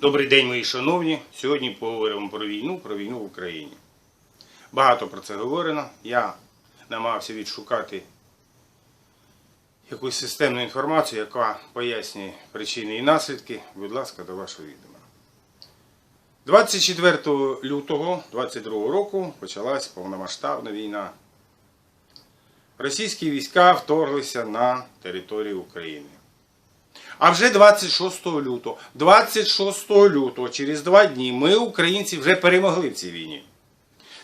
Добрий день, мої шановні. Сьогодні поговоримо про війну, про війну в Україні. Багато про це говорено. Я намагався відшукати якусь системну інформацію, яка пояснює причини і наслідки. Будь ласка, до вашого відома. 24 лютого 22 року почалась повномасштабна війна. Російські війська вторглися на територію України. А вже 26 лютого, 26 лютого, через два дні, ми, українці, вже перемогли в цій війні.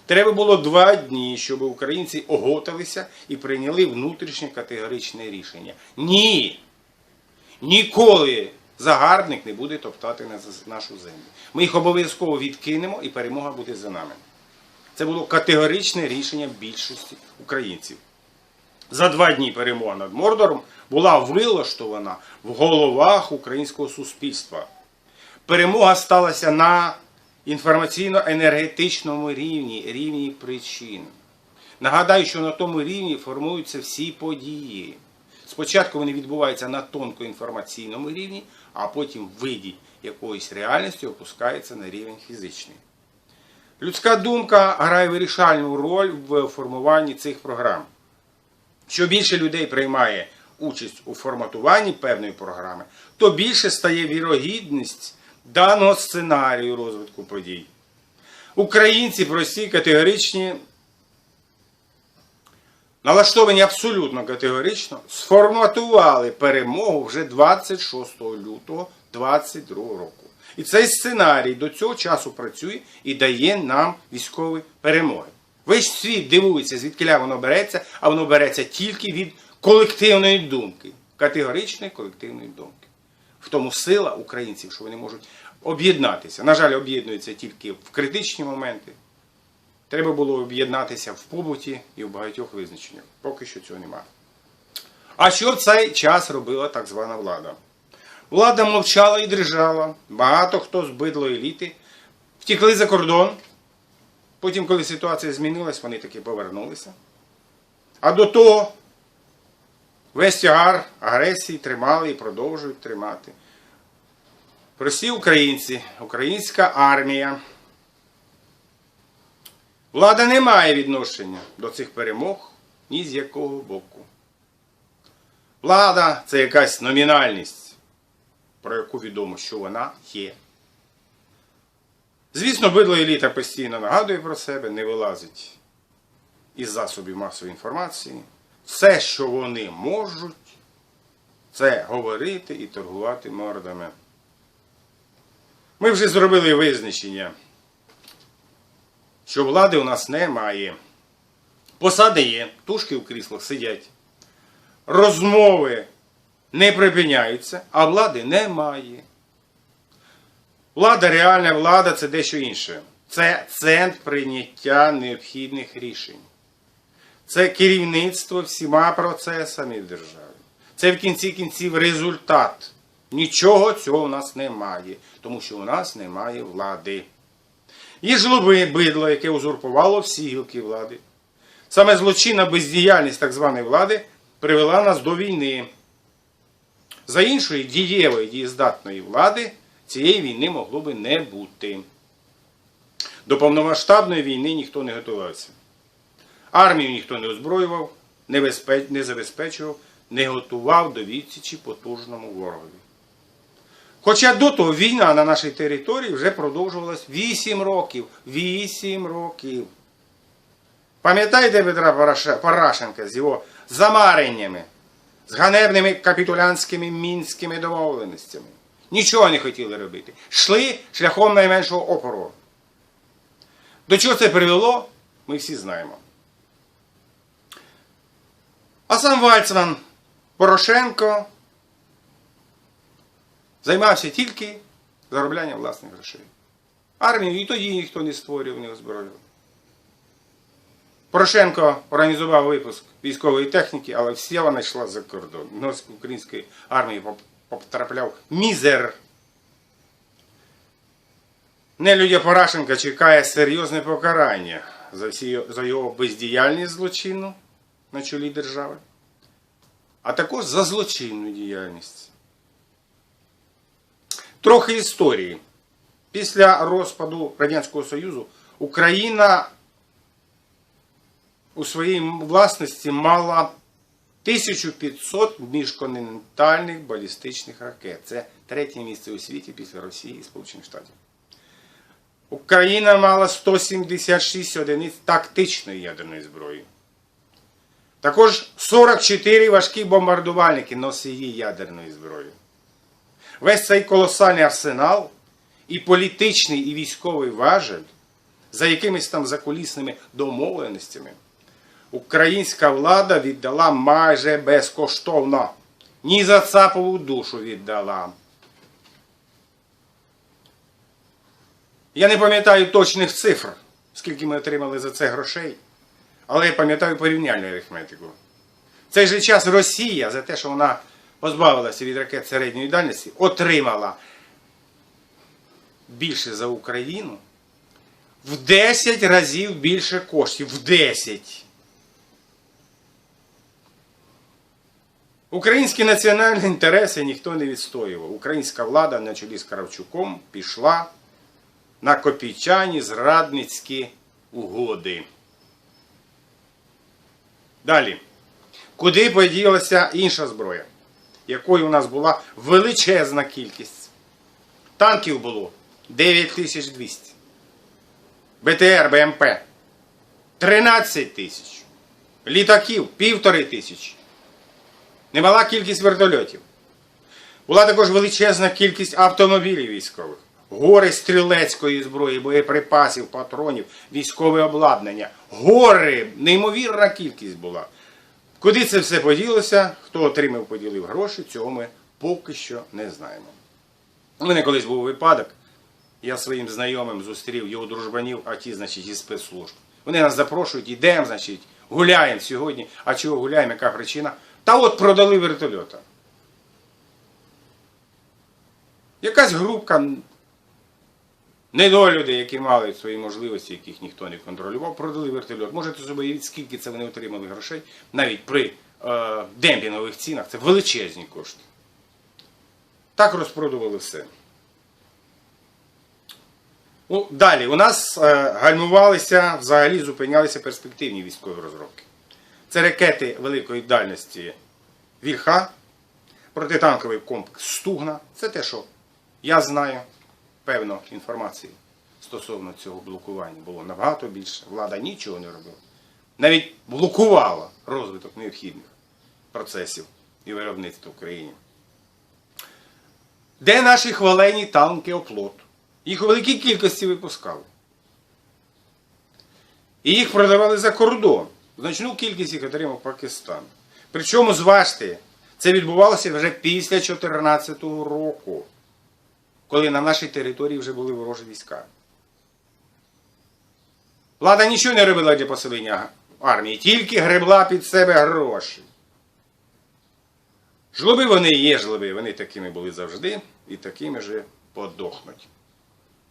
Треба було два дні, щоб українці оготалися і прийняли внутрішнє категоричне рішення. Ні! Ніколи загарбник не буде топтати нашу землю. Ми їх обов'язково відкинемо і перемога буде за нами. Це було категоричне рішення більшості українців. За два дні перемога над Мордором була вилаштована в головах українського суспільства. Перемога сталася на інформаційно-енергетичному рівні, рівні причин. Нагадаю, що на тому рівні формуються всі події. Спочатку вони відбуваються на тонкоінформаційному рівні, а потім в виді якоїсь реальності опускаються на рівень фізичний. Людська думка грає вирішальну роль в формуванні цих програм. Що більше людей приймає участь у форматуванні певної програми, то більше стає вірогідність даного сценарію розвитку подій. Українці прості, категоричні, налаштовані абсолютно категорично, сформатували перемогу вже 26 лютого 2022 року. І цей сценарій до цього часу працює і дає нам військові перемоги. Весь світ дивується, звідки воно береться, а воно береться тільки від колективної думки, категоричної колективної думки. В тому сила українців, що вони можуть об'єднатися. На жаль, об'єднуються тільки в критичні моменти. Треба було об'єднатися в побуті і в багатьох визначеннях. Поки що цього немає. А що в цей час робила так звана влада? Влада мовчала і дрижала. Багато хто з бидлої еліти втікли за кордон. Потім, коли ситуація змінилась, вони таки повернулися. А до того весь тягар агресії тримали і продовжують тримати. Прості українці, українська армія. Влада не має відношення до цих перемог ні з якого боку. Влада це якась номінальність, про яку відомо, що вона є. Звісно, бидла еліта постійно нагадує про себе, не вилазить із засобів масової інформації. Все, що вони можуть, це говорити і торгувати мордами. Ми вже зробили визначення, що влади у нас немає. Посади є, тушки в кріслах сидять. Розмови не припиняються, а влади немає. Влада, реальна влада це дещо інше. Це центр прийняття необхідних рішень. Це керівництво всіма процесами в державі. Це в кінці кінців результат. Нічого цього у нас немає, тому що у нас немає влади. Є жлоби бидло, яке узурпувало всі гілки влади. Саме злочинна бездіяльність так званої влади привела нас до війни. За іншої дієвої дієздатної влади цієї війни могло би не бути. До повномасштабної війни ніхто не готувався. Армію ніхто не озброював, не, забезпечував, не готував до відсічі потужному ворогові. Хоча до того війна на нашій території вже продовжувалась 8 років. 8 років. Пам'ятаєте Петра Порошенка з його замареннями, з ганебними капітулянськими мінськими домовленостями? Нічого не хотіли робити. Йшли шляхом найменшого опору. До чого це привело, ми всі знаємо. А сам Вальцман Порошенко займався тільки зароблянням власних грошей. Армію і тоді ніхто не створював, не озброював. Порошенко організував випуск військової техніки, але вся вона йшла за кордон. До української армії потрапляв мізер. Нелюдя Порошенка чекає серйозне покарання за, всі, за його бездіяльність злочинну на чолі держави, а також за злочинну діяльність. Трохи історії. Після розпаду Радянського Союзу Україна у своїй власності мала 1500 міжконтинентальних балістичних ракет. Це третє місце у світі після Росії і Сполучених Штатів. Україна мала 176 одиниць тактичної ядерної зброї. Також 44 важкі бомбардувальники носії ядерної зброї. Весь цей колосальний арсенал і політичний, і військовий важель за якимись там закулісними домовленостями українська влада віддала майже безкоштовно. Ні за цапову душу віддала. Я не пам'ятаю точних цифр, скільки ми отримали за це грошей, але я пам'ятаю порівняльну арифметику. В цей же час Росія за те, що вона позбавилася від ракет середньої дальності, отримала більше за Україну в 10 разів більше коштів. В 10. Українські національні інтереси ніхто не відстоював. Українська влада на чолі з Кравчуком пішла на копійчані зрадницькі угоди. Далі. Куди поділася інша зброя, якої у нас була величезна кількість? Танків було 9200. БТР, БМП 13 тисяч. Літаків півтори тисячі. Немала кількість вертольотів. Була також величезна кількість автомобілів військових, гори стрілецької зброї, боєприпасів, патронів, військове обладнання. Гори, неймовірна кількість була. Куди це все поділося, хто отримав, поділив гроші, цього ми поки що не знаємо. У мене колись був випадок, я своїм знайомим зустрів його дружбанів, а ті, значить, із спецслужб. Вони нас запрошують, йдемо, значить, гуляємо сьогодні. А чого гуляємо, яка причина? Та от продали вертольота. Якась групка недолюди, які мали свої можливості, яких ніхто не контролював, продали вертольот. Можете собі скільки це вони отримали грошей, навіть при е, демпінгових цінах, це величезні кошти. Так розпродували все. Далі, у нас е, гальмувалися, взагалі зупинялися перспективні військові розробки. Це ракети великої дальності Вільха, протитанковий комплекс Стугна. Це те, що я знаю певно інформації стосовно цього блокування було набагато більше. Влада нічого не робила. Навіть блокувала розвиток необхідних процесів і виробництва в країні. Де наші хвалені танки оплот? Їх у великій кількості випускали. І їх продавали за кордон. Значну кількість їх отримав Пакистан. Причому, зважте, це відбувалося вже після 2014 року, коли на нашій території вже були ворожі війська. Влада нічого не робила для посилення армії, тільки гребла під себе гроші. Жлоби вони є жлоби, вони такими були завжди і такими же подохнуть.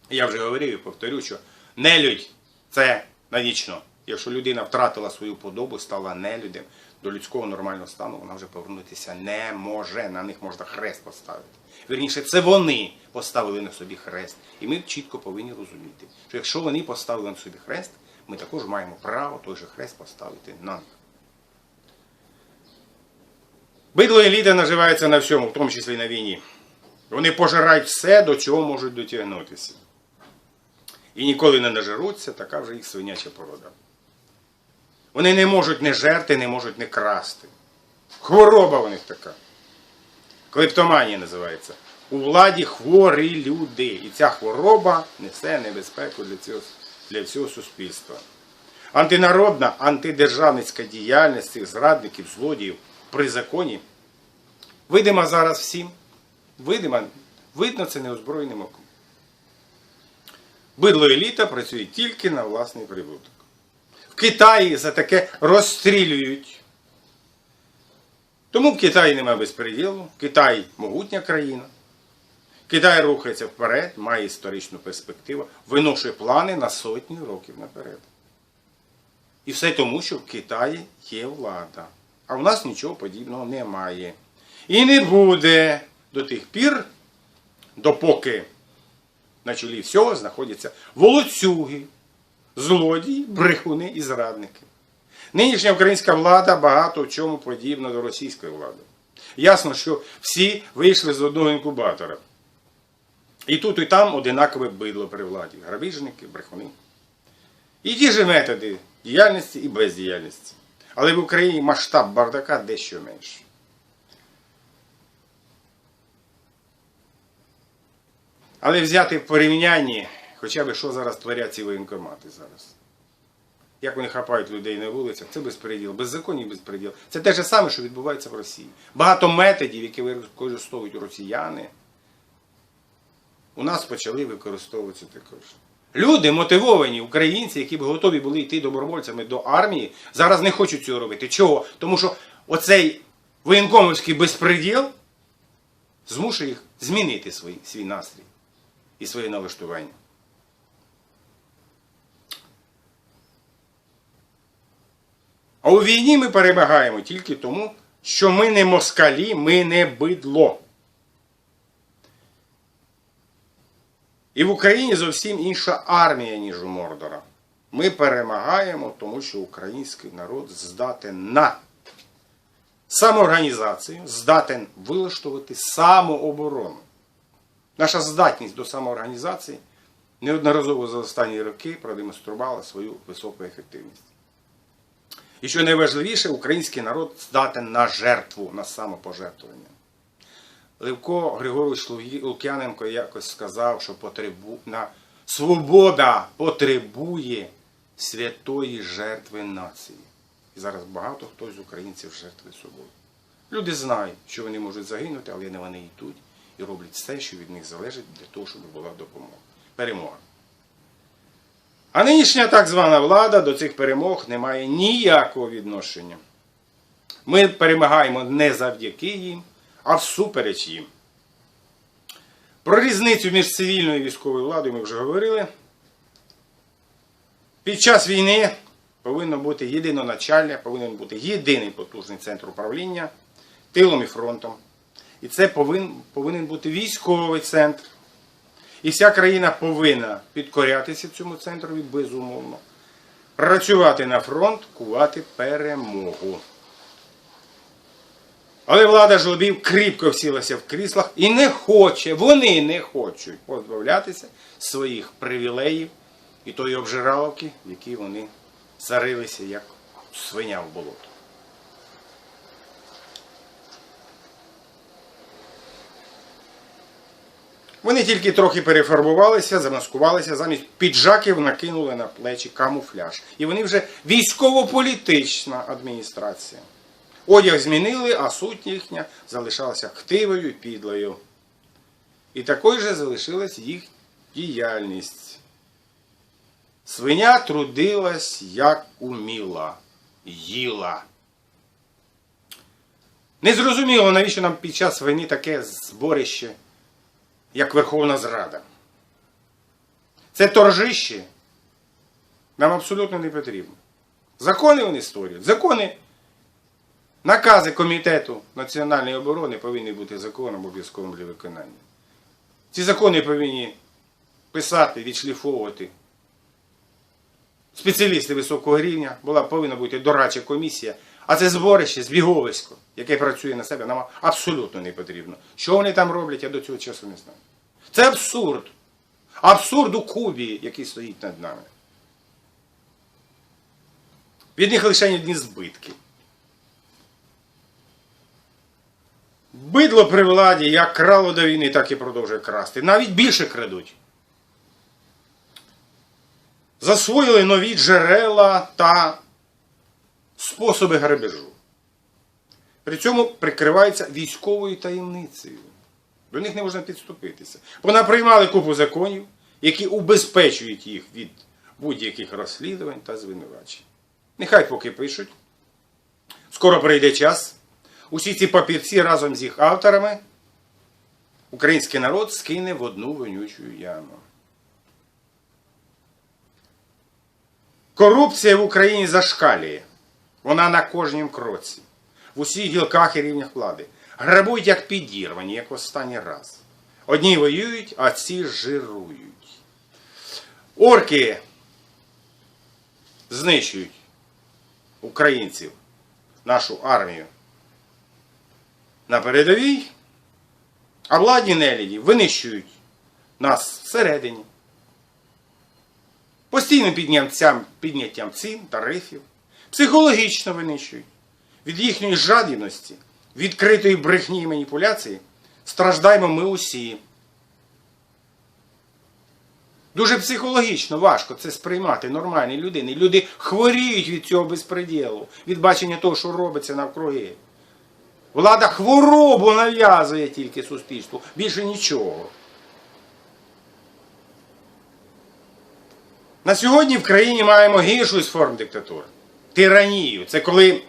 Я вже говорив і повторю, що нелюдь це навічно. Якщо людина втратила свою подобу, стала нелюдем, до людського нормального стану вона вже повернутися не може. На них можна хрест поставити. Вірніше, це вони поставили на собі хрест. І ми чітко повинні розуміти, що якщо вони поставили на собі хрест, ми також маємо право той же хрест поставити на них. Бидло еліта наживається на всьому, в тому числі і на війні. Вони пожирають все, до чого можуть дотягнутися. І ніколи не нажируться, така вже їх свиняча порода. Вони не можуть не жерти, не можуть не красти. Хвороба у них така. Клептоманія називається. У владі хворі люди. І ця хвороба несе небезпеку для цього, для всього суспільства. Антинародна, антидержавницька діяльність цих зрадників, злодіїв при законі видима зараз всім. Видима, видно це неозброєним оком. Бидло еліта працює тільки на власний прибуток. Китаї за таке розстрілюють. Тому в Китаї немає безпреділу. Китай могутня країна. Китай рухається вперед, має історичну перспективу, виношує плани на сотні років наперед. І все тому, що в Китаї є влада. А в нас нічого подібного немає. І не буде до тих пір, допоки на чолі всього знаходяться волоцюги, злодії, брехуни і зрадники. Нинішня українська влада багато в чому подібна до російської влади. Ясно, що всі вийшли з одного інкубатора. І тут, і там одинакове бидло при владі. Грабіжники, брехуни. І ті ж методи діяльності і бездіяльності. Але в Україні масштаб бардака дещо менший. Але взяти в порівнянні, хоча б що зараз творять ці воєнкомати зараз. Як вони хапають людей на вулицях, це безпреділ, беззаконні безпреділ. Це те ж саме, що відбувається в Росії. Багато методів, які використовують росіяни, у нас почали використовуватися також. Люди мотивовані, українці, які б готові були йти добровольцями до армії, зараз не хочуть цього робити. Чого? Тому що оцей воєнкомовський безпреділ змушує їх змінити свій, свій настрій і своє налаштування. А у війні ми перемагаємо тільки тому, що ми не москалі, ми не бидло. І в Україні зовсім інша армія, ніж у Мордора. Ми перемагаємо, тому що український народ здатен на самоорганізацію, здатен вилаштувати самооборону. Наша здатність до самоорганізації неодноразово за останні роки продемонструвала свою високу ефективність. І що найважливіше, український народ здатен на жертву, на самопожертвування. Левко Григорович Лук'яненко якось сказав, що потребу... на... свобода потребує святої жертви нації. І зараз багато хто з українців жертвує собою. Люди знають, що вони можуть загинути, але не вони йдуть і роблять все, що від них залежить для того, щоб була допомога. Перемога. А нинішня так звана влада до цих перемог не має ніякого відношення. Ми перемагаємо не завдяки їм, а всупереч їм. Про різницю між цивільною і військовою владою ми вже говорили. Під час війни повинно бути єдиноначальне, повинен бути єдиний потужний центр управління тилом і фронтом. І це повинен, повинен бути військовий центр. І вся країна повинна підкорятися цьому центрові безумовно. Працювати на фронт, кувати перемогу. Але влада жлобів кріпко всілася в кріслах і не хоче, вони не хочуть позбавлятися своїх привілеїв і тої обжираловки, в якій вони зарилися, як свиня в болото. Вони тільки трохи перефарбувалися, замаскувалися, замість піджаків накинули на плечі камуфляж. І вони вже військово-політична адміністрація. Одяг змінили, а суть їхня залишалася хтивою і підлою. І такою же залишилась їх діяльність. Свиня трудилась, як уміла, їла. Незрозуміло, навіщо нам під час війни таке зборище, як Верховна Зрада. Це торжище нам абсолютно не потрібно. Закони вони створюють. Закони Накази Комітету національної оборони повинні бути законом обов'язковим для виконання. Ці закони повинні писати, відшліфовувати спеціалісти високого рівня, була повинна бути дорадча комісія, а це зборище, збіговисько, яке працює на себе, нам абсолютно не потрібно. Що вони там роблять, я до цього часу не знаю. Це абсурд. Абсурд у Кубі, який стоїть над нами. Від них лише одні збитки. Бидло при владі як крало до війни, так і продовжує красти. Навіть більше крадуть. Засвоїли нові джерела та способи грабежу. При цьому прикриваються військовою таємницею. До них не можна підступитися. Понаприймали купу законів, які убезпечують їх від будь-яких розслідувань та звинувачень. Нехай поки пишуть. Скоро прийде час. Усі ці папірці разом з їх авторами український народ скине в одну вонючу яму. Корупція в Україні зашкалює. Вона на кожнім кроці. В усіх гілках і рівнях влади. Грабують як підірвані, як останній раз. Одні воюють, а ці жирують. Орки знищують українців, нашу армію на передовій, а владні неліді винищують нас всередині. Постійним підняттям цін, тарифів, психологічно винищують. Від їхньої жадібності, відкритої брехні і маніпуляції страждаємо ми усі. Дуже психологічно важко це сприймати нормальній людині. Люди хворіють від цього безпреділу, від бачення того, що робиться навкруги. Влада хворобу нав'язує тільки суспільству, більше нічого. На сьогодні в країні маємо гіршу з форм диктатури. Тиранію. Це коли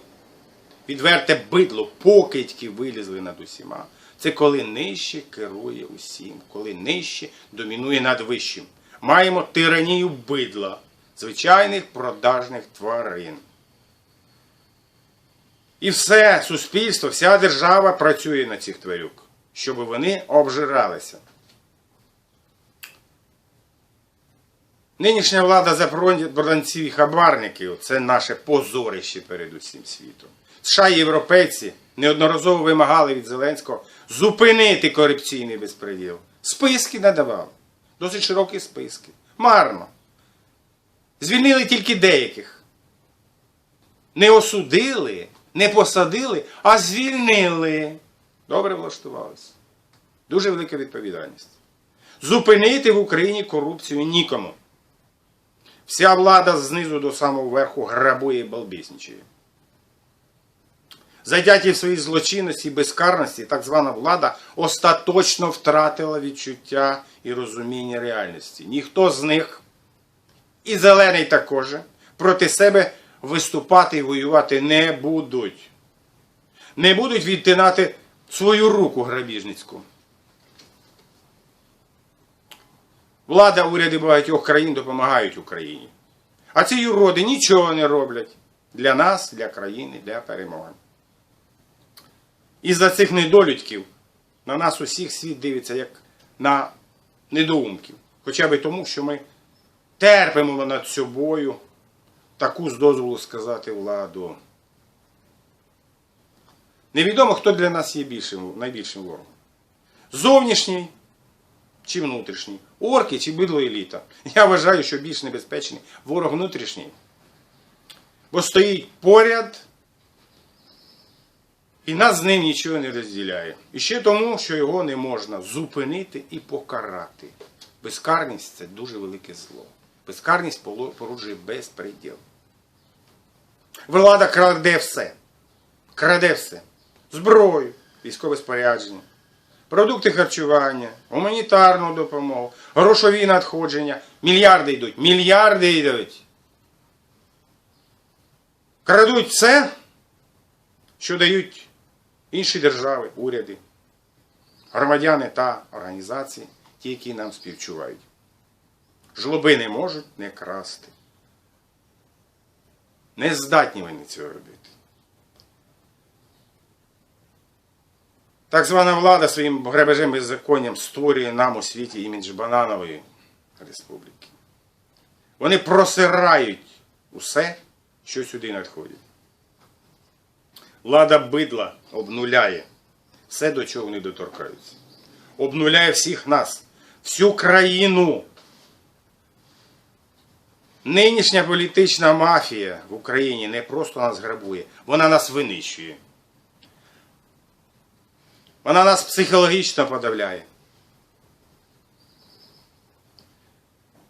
відверте бидло, покидьки вилізли над усіма. Це коли нижче керує усім, коли нижче домінує над вищим. Маємо тиранію бидла, звичайних продажних тварин. І все суспільство, вся держава працює на цих тварюк, щоб вони обжиралися. Нинішня влада за бронців і хабарників це наше позорище перед усім світом. США і європейці неодноразово вимагали від Зеленського зупинити корупційний безпреділ. Списки надавали. Досить широкі списки. Марно. Звільнили тільки деяких. Не осудили, не посадили, а звільнили. Добре влаштувалися. Дуже велика відповідальність. Зупинити в Україні корупцію нікому. Вся влада знизу до самого верху грабує і балбісничає. Затяті в своїй злочинності і безкарності, так звана влада остаточно втратила відчуття і розуміння реальності. Ніхто з них, і зелений також, проти себе виступати і воювати не будуть. Не будуть відтинати свою руку грабіжницьку. Влада, уряди багатьох країн допомагають Україні. А ці юроди нічого не роблять для нас, для країни, для перемоги. І за цих недолюдьків на нас усіх світ дивиться як на недоумків. Хоча б тому, що ми терпимо над собою таку з дозволу сказати владу. Невідомо, хто для нас є більшим, найбільшим ворогом. Зовнішній чи внутрішній, орки чи бидло еліта. Я вважаю, що більш небезпечний ворог внутрішній. Бо стоїть поряд і нас з ним нічого не розділяє. І ще тому, що його не можна зупинити і покарати. Безкарність це дуже велике зло. Безкарність породжує безпреділ. Влада краде все. Краде все. Зброю, військове спорядження, продукти харчування, гуманітарну допомогу, грошові надходження. Мільярди йдуть. Мільярди йдуть. Крадуть все, що дають інші держави, уряди, громадяни та організації, ті, які нам співчувають. Жлоби не можуть не красти. Не здатні вони цього робити. Так звана влада своїм грабежем беззаконням створює нам у світі імідж бананової республіки. Вони просирають усе, що сюди надходить. Влада бидла обнуляє все, до чого вони доторкаються. Обнуляє всіх нас, всю країну. Нинішня політична мафія в Україні не просто нас грабує, вона нас винищує. Вона нас психологічно подавляє.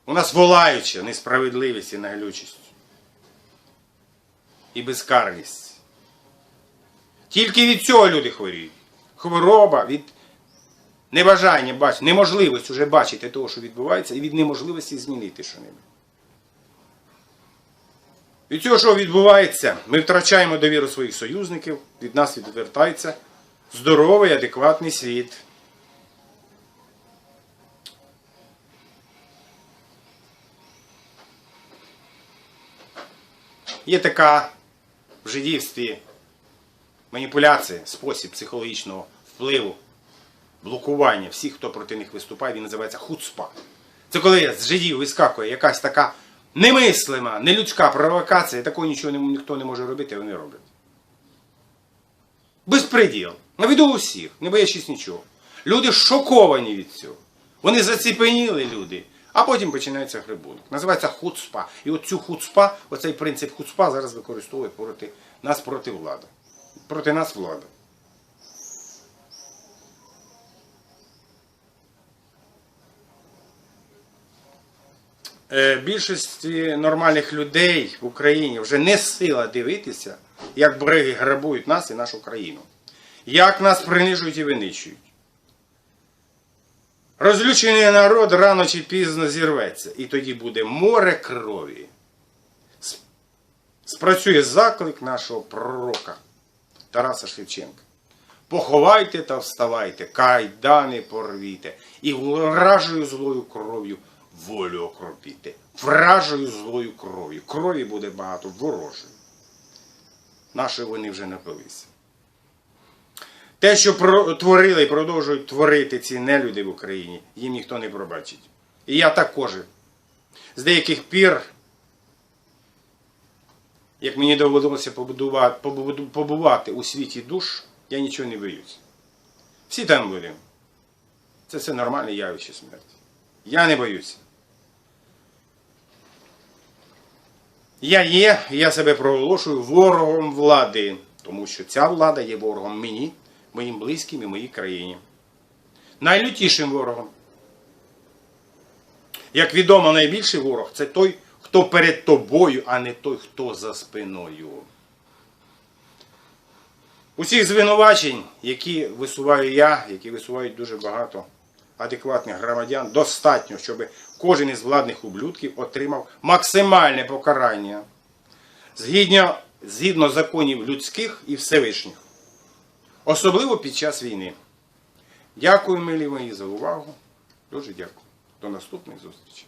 У нас волаюча несправедливість і наглючість. І безкарність. Тільки від цього люди хворіють. Хвороба від небажання бачити, неможливості вже бачити того, що відбувається, і від неможливості змінити що-небудь. Від цього, що відбувається, ми втрачаємо довіру своїх союзників, від нас відвертається здоровий, адекватний світ. Є така в жидівстві маніпуляція, спосіб психологічного впливу, блокування всіх, хто проти них виступає, він називається хуцпа. Це коли з жидів вискакує якась така немислима, нелюдська провокація, такого нічого ніхто не може робити, вони роблять. Безпреділ. На виду у всіх, не боячись нічого. Люди шоковані від цього. Вони заціпеніли люди, а потім починається грибунок. Називається хуцпа. І от цю хуцпа, оцей принцип хуцпа зараз використовує проти нас проти влади. Проти нас влада. Е, Більшості нормальних людей в Україні вже не сила дивитися, як бриги грабують нас і нашу країну. Як нас принижують і винищують. Розлючений народ рано чи пізно зірветься, і тоді буде море крові. Спрацює заклик нашого пророка Тараса Шевченка. Поховайте та вставайте, кайдани порвіте, і вражою злою кров'ю волю окропіте. Вражою злою кров'ю. Крові буде багато ворожої. Нашої вони вже напилися. Те, що творили і продовжують творити ці нелюди в Україні, їм ніхто не пробачить. І я також. З деяких пір, як мені доводилося побувати у світі душ, я нічого не боюсь. Всі там будемо. Це все нормальне явище смерті. Я не боюся. Я є, я себе проголошую ворогом влади, тому що ця влада є ворогом мені, моїм близьким і моїй країні. Найлютішим ворогом. Як відомо, найбільший ворог це той, хто перед тобою, а не той, хто за спиною. Усіх звинувачень, які висуваю я, які висувають дуже багато адекватних громадян, достатньо, щоб кожен із владних ублюдків отримав максимальне покарання згідно, згідно законів людських і Всевишніх, особливо під час війни. Дякую, милі мої, за увагу. Дуже дякую. До наступних зустрічей.